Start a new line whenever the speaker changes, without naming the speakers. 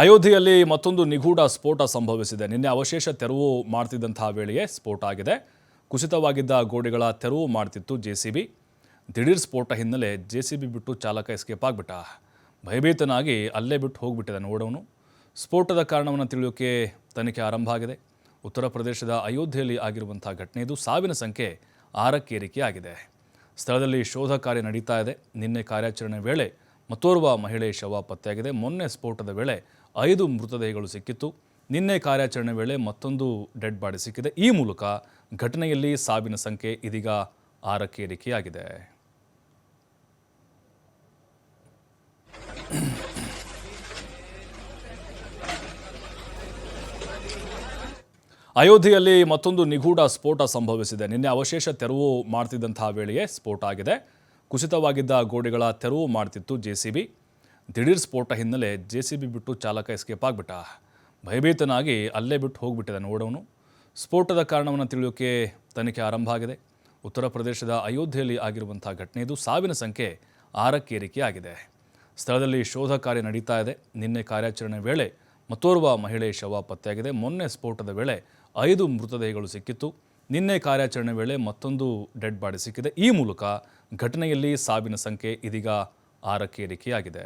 ಅಯೋಧ್ಯೆಯಲ್ಲಿ ಮತ್ತೊಂದು ನಿಗೂಢ ಸ್ಫೋಟ ಸಂಭವಿಸಿದೆ. ನಿನ್ನೆ ಅವಶೇಷ ತೆರವು ಮಾಡ್ತಿದ್ದಂತಹ ವೇಳೆಯೇ ಸ್ಫೋಟ ಆಗಿದೆ. ಕುಸಿತವಾಗಿದ್ದ ಗೋಡೆಗಳ ತೆರವು ಮಾಡ್ತಿತ್ತು ಜೆಸಿಬಿ ದಿಢೀರ್ ಸ್ಫೋಟ ಹಿನ್ನೆಲೆ ಜೆಸಿಬಿ ಬಿಟ್ಟು ಚಾಲಕ ಎಸ್ಕೇಪ್ ಆಗಿಬಿಟ್ಟ. ಭಯಭೀತನಾಗಿ ಅಲ್ಲೇ ಬಿಟ್ಟು ಹೋಗ್ಬಿಟ್ಟಿದೆ ನೋಡೋನು ಸ್ಫೋಟದ ಕಾರಣವನ್ನು ತಿಳಿಯೋಕೆ ತನಿಖೆ ಆರಂಭ ಆಗಿದೆ. ಉತ್ತರ ಪ್ರದೇಶದ ಅಯೋಧ್ಯೆಯಲ್ಲಿ ಆಗಿರುವಂಥ ಘಟನೆ ಇದು. ಸಾವಿನ ಸಂಖ್ಯೆ ಆರಕ್ಕೇರಿಕೆ ಆಗಿದೆ ಸ್ಥಳದಲ್ಲಿ ಶೋಧ ಕಾರ್ಯ ನಡೀತಾ ಇದೆ. ನಿನ್ನೆ ಕಾರ್ಯಾಚರಣೆ ವೇಳೆ ಮತ್ತೋರ್ವ ಮಹಿಳೆ ಶವ ಪತ್ತೆಯಾಗಿದೆ. ಮೊನ್ನೆ ಸ್ಫೋಟದ ವೇಳೆ ಐದು ಮೃತದೇಹಗಳು ಸಿಕ್ಕಿತ್ತು. ನಿನ್ನೆ ಕಾರ್ಯಾಚರಣೆ ವೇಳೆ ಮತ್ತೊಂದು ಡೆಡ್ ಬಾಡಿ ಸಿಕ್ಕಿದೆ. ಈ ಮೂಲಕ ಘಟನೆಯಲ್ಲಿ ಸಾವಿನ ಸಂಖ್ಯೆ ಇದೀಗ ಆರಕ್ಕೇರಿಕೆಯಾಗಿದೆ ಅಯೋಧ್ಯೆಯಲ್ಲಿ ಮತ್ತೊಂದು ನಿಗೂಢ ಸ್ಫೋಟ ಸಂಭವಿಸಿದೆ. ನಿನ್ನೆ ಅವಶೇಷ ತೆರವು ಮಾಡ್ತಿದ್ದಂತಹ ವೇಳೆಯೇ ಸ್ಫೋಟ ಆಗಿದೆ. ಕುಸಿತವಾಗಿದ್ದ ಗೋಡೆಗಳ ತೆರವು ಮಾಡ್ತಿತ್ತು ಜೆಸಿಬಿ ದಿಢೀರ್ ಸ್ಫೋಟ ಹಿನ್ನೆಲೆ ಜೆಸಿಬಿ ಬಿಟ್ಟು ಚಾಲಕ ಎಸ್ಕೇಪ್ ಆಗಿಬಿಟ್ಟ. ಭಯಭೀತನಾಗಿ ಅಲ್ಲೇ ಬಿಟ್ಟು ಹೋಗ್ಬಿಟ್ಟಿದೆ ನೋಡವನು ಸ್ಫೋಟದ ಕಾರಣವನ್ನು ತಿಳಿಯೋಕೆ ತನಿಖೆ ಆರಂಭ ಆಗಿದೆ. ಉತ್ತರ ಪ್ರದೇಶದ ಅಯೋಧ್ಯೆಯಲ್ಲಿ ಆಗಿರುವಂಥ ಘಟನೆ ಇದು ಸಾವಿನ ಸಂಖ್ಯೆ ಆರಕ್ಕೇರಿಕೆಯಾಗಿದೆ ಸ್ಥಳದಲ್ಲಿ ಶೋಧ ಕಾರ್ಯ ನಡೀತಾ ಇದೆ. ನಿನ್ನೆ ಕಾರ್ಯಾಚರಣೆ ವೇಳೆ ಮತ್ತೋರ್ವ ಮಹಿಳೆ ಶವ ಪತ್ತೆಯಾಗಿದೆ. ಮೊನ್ನೆ ಸ್ಫೋಟದ ವೇಳೆ ಐದು ಮೃತದೇಹಗಳು ಸಿಕ್ಕಿತ್ತು. ನಿನ್ನೆ ಕಾರ್ಯಾಚರಣೆ ವೇಳೆ ಮತ್ತೊಂದು ಡೆಡ್ ಬಾಡಿ ಸಿಕ್ಕಿದೆ. ಈ ಮೂಲಕ ಘಟನೆಯಲ್ಲಿ ಸಾವಿನ ಸಂಖ್ಯೆ ಇದೀಗ ಆರಕ್ಕೇರಿಕೆಯಾಗಿದೆ